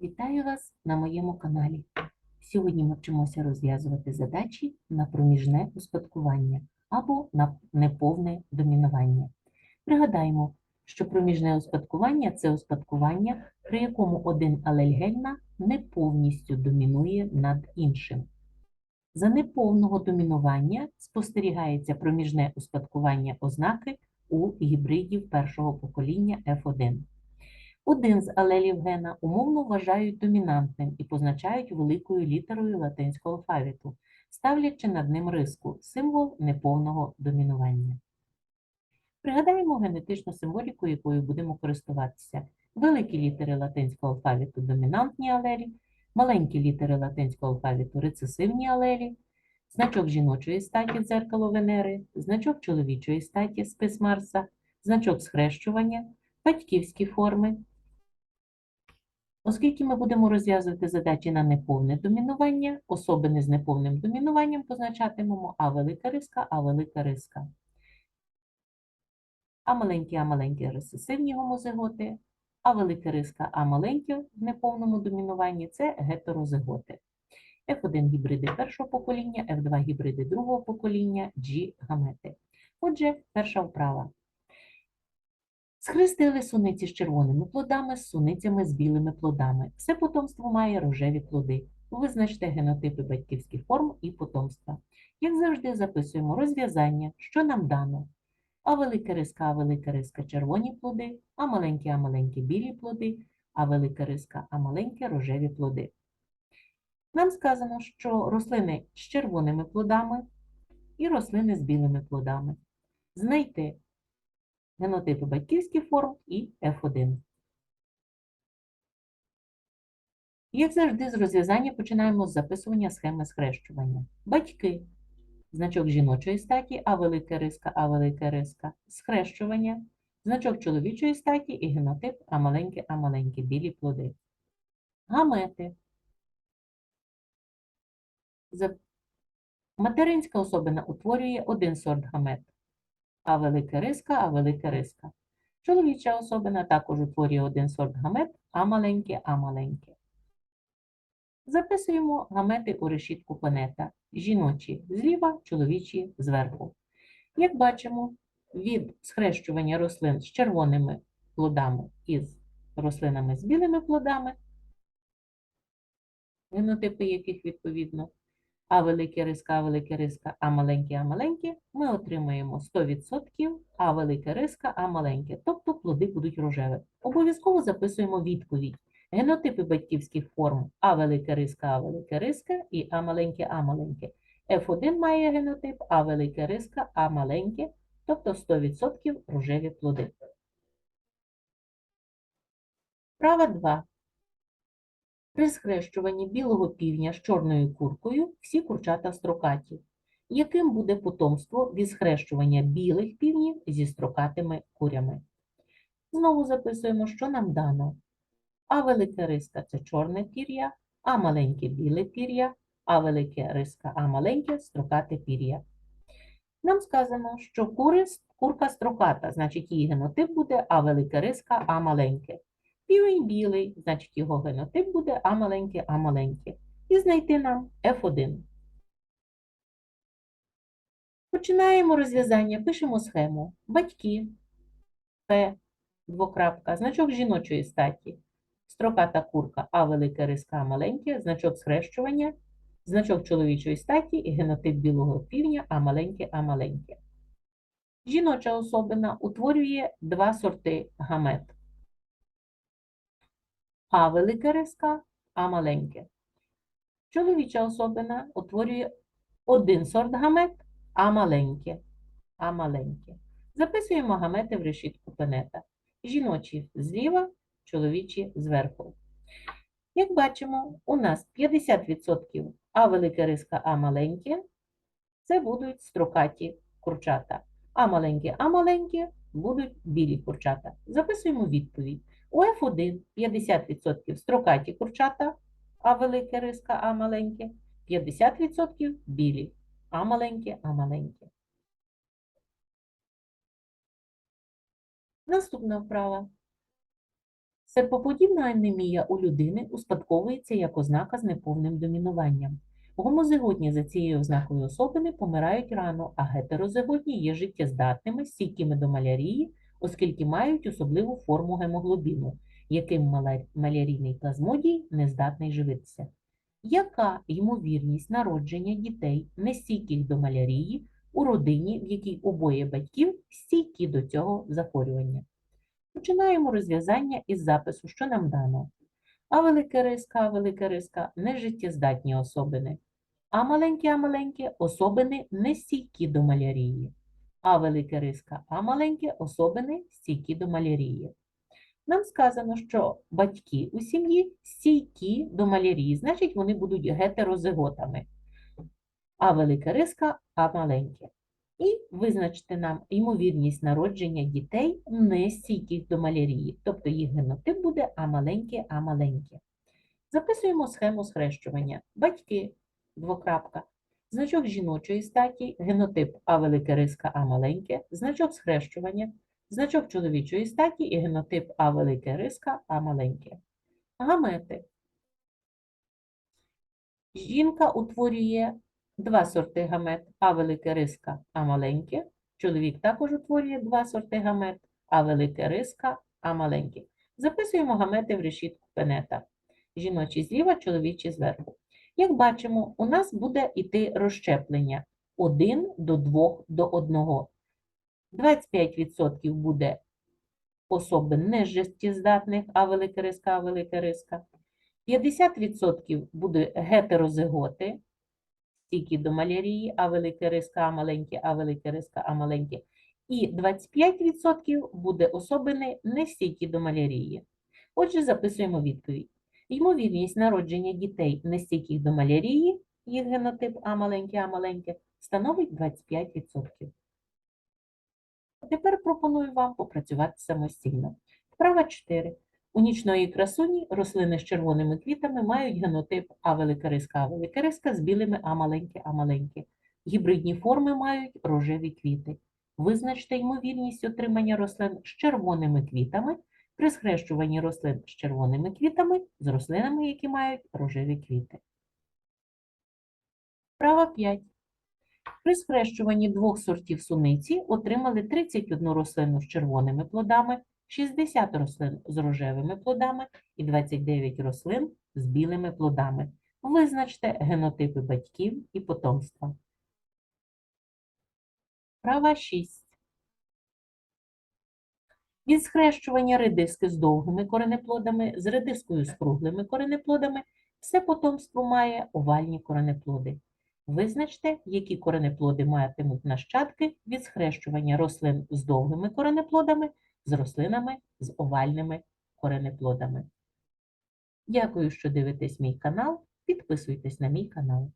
Вітаю вас на моєму каналі. Сьогодні ми вчимося розв'язувати задачі на проміжне успадкування або на неповне домінування. Пригадаємо, що проміжне успадкування це успадкування, при якому один алель гена не повністю домінує над іншим. За неповного домінування спостерігається проміжне успадкування ознаки у гібридів першого покоління F1. Один з алелів гена умовно вважають домінантним і позначають великою літерою латинського алфавіту, ставлячи над ним риску символ неповного домінування. Пригадаємо генетичну символіку, якою будемо користуватися. Великі літери латинського алфавіту домінантні алелі, маленькі літери латинського алфавіту рецесивні алелі, значок жіночої статі дзеркало Венери, значок чоловічої статі спис Марса, значок схрещування, батьківські форми, Оскільки ми будемо розв'язувати задачі на неповне домінування, особини з неповним домінуванням позначатимемо А велика риска, А велика риска. А маленькі, А маленькі рецесивні гомозиготи, А велика риска, А маленькі в неповному домінуванні це гетерозиготи. F1 гібриди першого покоління, F2 гібриди другого покоління, G гамети. Отже, перша вправа. Схрестили суниці з червоними плодами, з суницями з білими плодами. Все потомство має рожеві плоди. Визначте генотипи батьківських форм і потомства. Як завжди, записуємо розв'язання, що нам дано. А велика риска, а велика риска червоні плоди, а маленькі, а маленькі білі плоди, а велика риска, а маленькі рожеві плоди. Нам сказано, що рослини з червоними плодами і рослини з білими плодами. Знайти генотипи батьківських форм і F1. Як завжди, з розв'язання починаємо з записування схеми схрещування. Батьки, значок жіночої статі, А велика риска, А велика риска, схрещування, значок чоловічої статі і генотип А маленькі, А маленькі, білі плоди. Гамети. Материнська особина утворює один сорт гамет. А велика риска, а велика риска. Чоловіча особина також утворює один сорт гамет, а маленьке, а маленьке. Записуємо гамети у решітку планета. Жіночі зліва, чоловічі зверху. Як бачимо, від схрещування рослин з червоними плодами із рослинами з білими плодами, генотипи яких відповідно а велике риска, а велике риска, а маленьке, а маленьке, ми отримаємо 100%, а велике риска, а маленьке, тобто плоди будуть рожеві. Обов'язково записуємо відповідь. Генотипи батьківських форм А велике риска, А велике риска і А маленьке, А маленьке. F1 має генотип А велике риска, А маленьке, тобто 100% рожеві плоди. Права 2. При схрещуванні білого півня з чорною куркою всі курчата строкаті. Яким буде потомство від схрещування білих півнів зі строкатими курями? Знову записуємо, що нам дано. А велика риска це чорне пір'я, а маленьке біле пір'я, а велике риска, а маленьке строкате пір'я. Нам сказано, що кури, курка строката, значить її генотип буде А велика риска, А маленьке. Півень білий, значить його генотип буде А маленьке, А маленьке. І знайти нам F1. Починаємо розв'язання, пишемо схему. Батьки, П, двокрапка, значок жіночої статі, строката курка, А велике риска, маленьке, значок схрещування, значок чоловічої статі і генотип білого півня, А маленьке, А маленьке. Жіноча особина утворює два сорти гамет. А велике риска, А маленьке. Чоловіча особина утворює один сорт гамет, А маленьке. А маленьке. Записуємо гамети в решітку пенета. Жіночі зліва, чоловічі зверху. Як бачимо, у нас 50% А велике риска, А маленьке. Це будуть строкаті курчата. А маленькі, А маленькі будуть білі курчата. Записуємо відповідь. У F1 50% строкаті курчата, А велике риска, А маленьке, 50% білі, А маленьке, А маленьке. Наступна вправа. Серпоподібна анемія у людини успадковується як ознака з неповним домінуванням. Гомозиготні за цією ознакою особини помирають рано, а гетерозиготні є життєздатними, стійкими до малярії, оскільки мають особливу форму гемоглобіну, яким малярійний плазмодій не здатний живитися. Яка ймовірність народження дітей, нестійких до малярії, у родині, в якій обоє батьків стійкі до цього захворювання? Починаємо розв'язання із запису, що нам дано. А велике риска, А велике риска нежиттєздатні особини. А маленькі, а маленькі особини не стійкі до малярії. А велике риска, а маленькі особини стійкі до малярії. Нам сказано, що батьки у сім'ї стійкі до малярії, значить вони будуть гетерозиготами. А велике риска, а маленьке. І визначте нам ймовірність народження дітей не стійких до малярії, тобто їх генотип буде А маленьке, А маленьке. Записуємо схему схрещування. Батьки, двокрапка, значок жіночої статі, генотип А велике риска, А маленьке, значок схрещування, значок чоловічої статі і генотип А велике риска, А маленьке. Гамети. Жінка утворює два сорти гамет А велике риска, А маленьке. Чоловік також утворює два сорти гамет А велике риска, А маленьке. Записуємо гамети в решітку пенета. Жіночі зліва, чоловічі зверху. Як бачимо, у нас буде йти розщеплення 1 до 2 до 1. 25% буде особин нежиттєздатних, а велика риска, а велика риска. 50% буде гетерозиготи, стійкі до малярії, а велика риска, а маленькі, а велика риска, а маленькі. І 25% буде особини не стійкі до малярії. Отже, записуємо відповідь. Ймовірність народження дітей нестійких до малярії, їх генотип А маленьке, А маленьке, становить 25%. Тепер пропоную вам попрацювати самостійно. Вправа 4. У нічної красуні рослини з червоними квітами мають генотип А велика риска, А велика риска з білими А маленьке, А маленьке. Гібридні форми мають рожеві квіти. Визначте ймовірність отримання рослин з червоними квітами при схрещуванні рослин з червоними квітами з рослинами, які мають рожеві квіти. Вправа 5. При схрещуванні двох сортів суниці отримали 31 рослину з червоними плодами, 60 рослин з рожевими плодами і 29 рослин з білими плодами. Визначте генотипи батьків і потомства. Права 6. Від схрещування редиски з довгими коренеплодами з редискою з круглими коренеплодами все потомство має овальні коренеплоди. Визначте, які коренеплоди матимуть нащадки від схрещування рослин з довгими коренеплодами з рослинами з овальними коренеплодами. Дякую, що дивитесь мій канал. Підписуйтесь на мій канал.